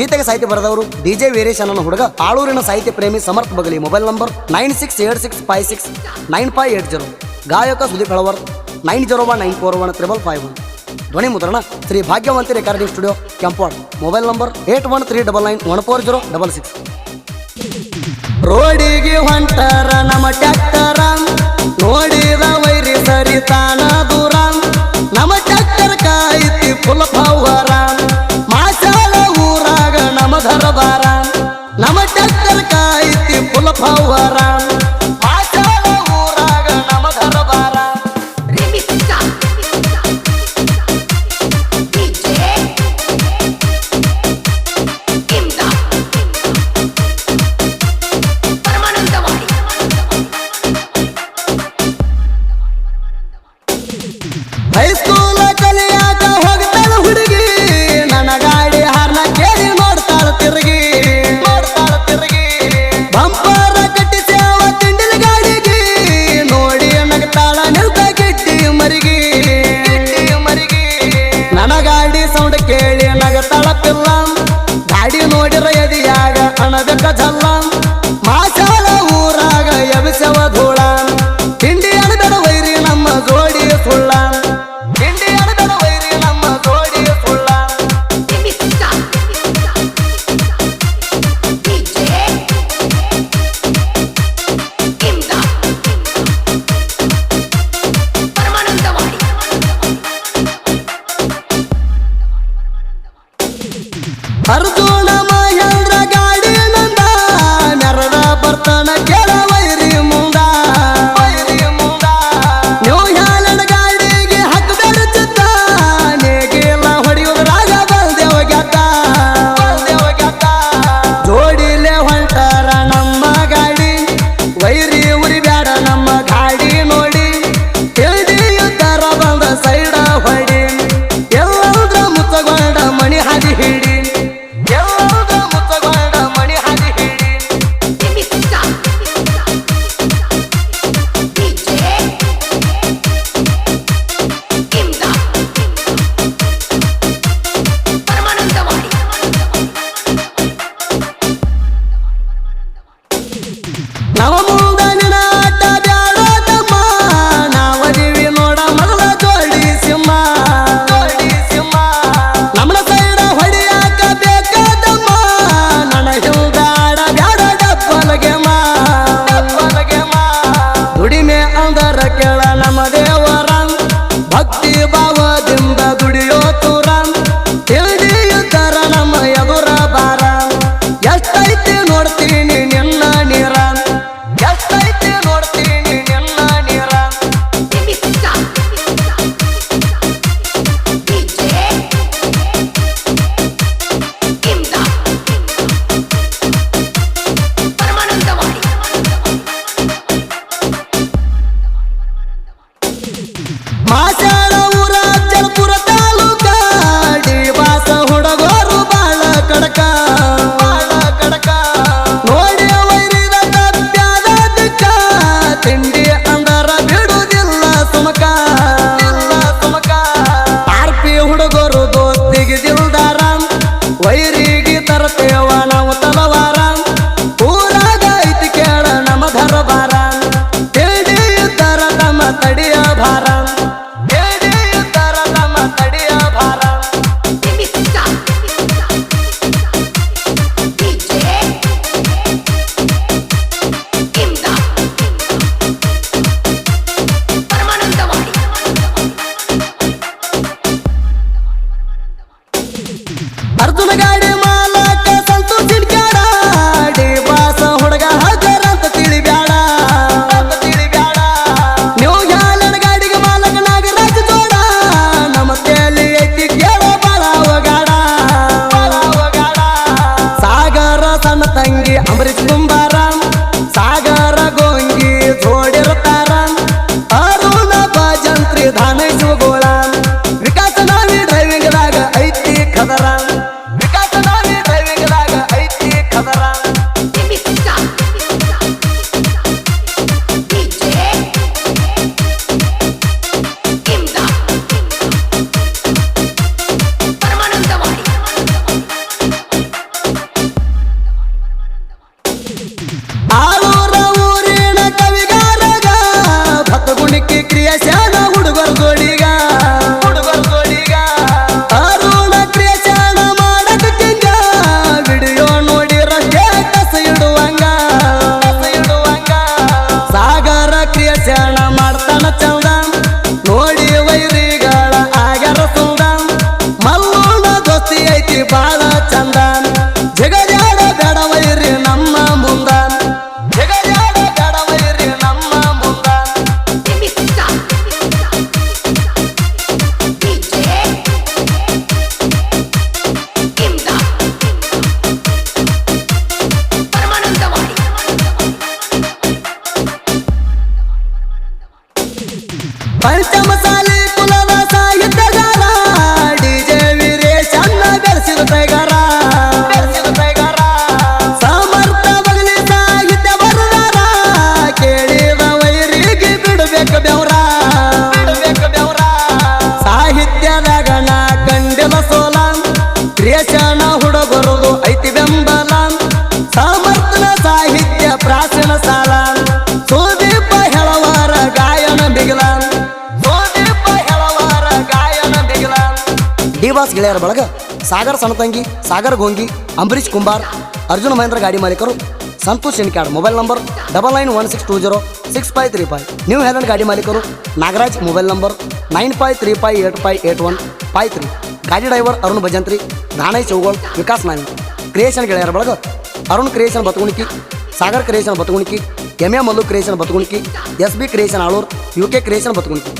ಗೀತೆಗೆ ಸಾಹಿತ್ಯ ಬರೆದವರು ಡಿಜೆ ವೀರೇಶ್ ಅನ್ನೋ ಹುಡುಗ ಆಳೂರಿನ ಸಾಹಿತ್ಯ ಪ್ರೇಮಿ Samarth Bagali mobile number nine six eight six five six nine five eight zero. ಗಾಯಕ Sudeep Kalavar nine zero one nine four one triple five one. ಧ್ವನಿ ಮುದ್ರಣ Shri Bhagyavanti recording studio ಕೆಂಪಾಡ್ mobile number eight one three double nine one four zero double six. ರೋಡಿಗೆ ಹೊಂಟರ ನಮ್ಮ ಟ್ಯಾಕ್ಟರ. ನೋಡಿದ ವೈರಿ ಸರಿತಾನ ದೂರ. ನಮ್ಮ ಟ್ಯಾಕ್ಟರ್ ಕಾಯಿತಿ ಫುಲ್ ಪವರ್ É isso ಹರಿದೋಣ ಮಾಯ ಪಂಚಮಸಾಲಿ ಕುಲದ ಸಾಹಿತ್ಯಗಾರ ಡಿಜೆ ವೀರೇಶ್ ಅನ್ನ ಬೆಳೆಸಿದ ಡಿವಾಸ್ ಗೆಳೆಯರ ಬಳಗ ಸಾಗರ್ ಸಣತಂಗಿ ಸಾಗರ್ ಗೋಂಗಿ ಅಂಬರೀಶ್ ಕುಂಬಾರ್ ಅರ್ಜುನ ಮಹೇಂದ್ರ ಗಾಡಿ ಮಾಲೀಕರು Santosh ಶಿನ್ಕ್ಯಾಡ್ mobile number double nine one six two zero six five three five new Holland ಗಾಡಿ ಮಾಲೀಕರು Nagaraj mobile number nine five three five eight five eight one five three ಗಾಡಿ ಡ್ರೈವರ್ ಅರುಣ್ ಭಜಂತ್ರಿ ದಾನಯ್ ಚೌಗೋಳ್ ವಿಕಾಸ್ ನಾವಿ ಕ್ರಿಯೇಷನ್ ಗೆಳೆಯರ ಬಳಗ ಅರುಣ್ ಕ್ರಿಯೇಷನ್ ಬತಗುಣಿಕಿ ಸಾಗರ್ ಕ್ರಿಯೇಷನ್ ಬತಗುಣಿಕಿ M A Mallu creation ಬತಗುಣಿಕಿ S B creation Alur U K creation ಬತಗುಣಿಕಿ